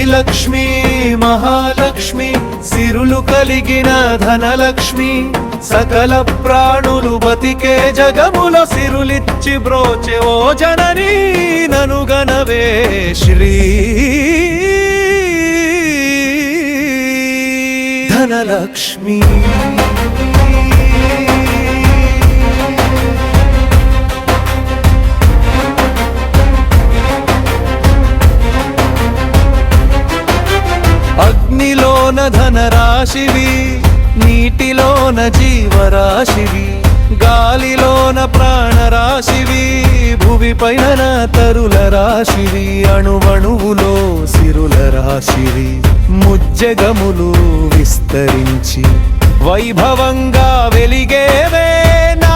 శ్రీలక్ష్మి మహాలక్ష్మి సిరులు కలిగిన ధనలక్ష్మి సకల ప్రాణులు బతికే జగముల సిరులిచ్చి బ్రోచె ఓ జననీ ననుగనవే శ్రీ. ధనలక్ష్మి. అగ్నిలోన ధనరాశివి నీటిలోన జీవరాశివి గాలిలోన ప్రాణరాశివి భువిపైన తరుల రాశివి అణువణువులో సిరుల రాశివి ముజ్జగములు విస్తరించి వైభవంగా వెలిగేవే నా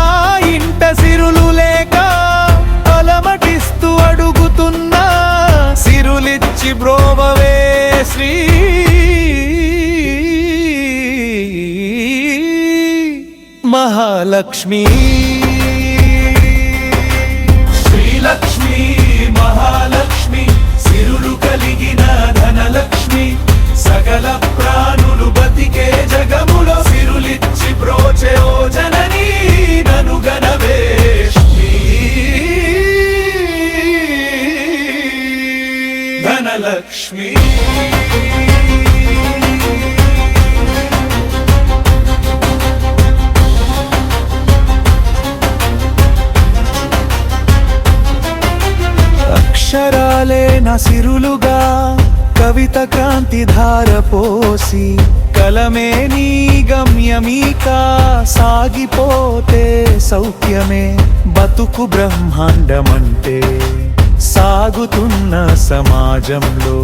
ఇంట సిరులు లేక అలమటిస్తూ అడుగుతున్నా సిరులిచ్చి బ్రోవవే శ్రీ మహాలక్ష్మి. శ్రీలక్ష్మి మహాలక్ష్మి సిరులు కలిగిన ధనలక్ష్మి సకల ప్రాణులు బతికే జగములో సిరులిచ్చి బ్రోచే ఓ జననీ నను ధనలక్ష్మి. అక్షరాలే నసిరులుగా కవిత క్రాంతి ధార పోసి కలమే నీ గమ్యమీకా సాగిపోతే సౌఖ్యమే. బతుకు బ్రహ్మాండమంటే సాగుతున్న సమాజంలో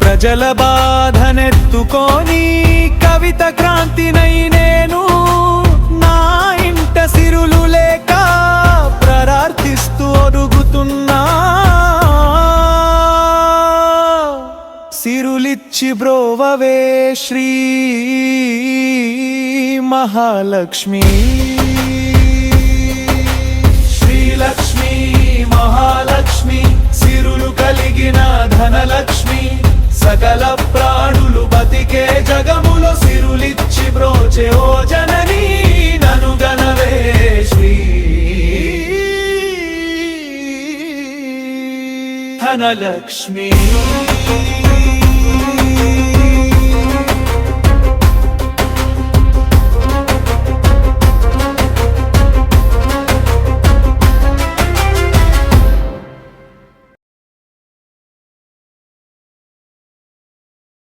ప్రజల బాధనెత్తుకొని కవిత క్రాంతినై నేను సిరులిచ్చి బ్రోవవే శ్రీ మహాలక్ష్మి. శ్రీలక్ష్మి మహాలక్ష్మి సిరులు కలిగిన ధనలక్ష్మి సకల ప్రాణులు బతికే జగములో సిరులిచ్చి బ్రోచే ఓ జనని నను గణవే శ్రీ. ధనలక్ష్మి.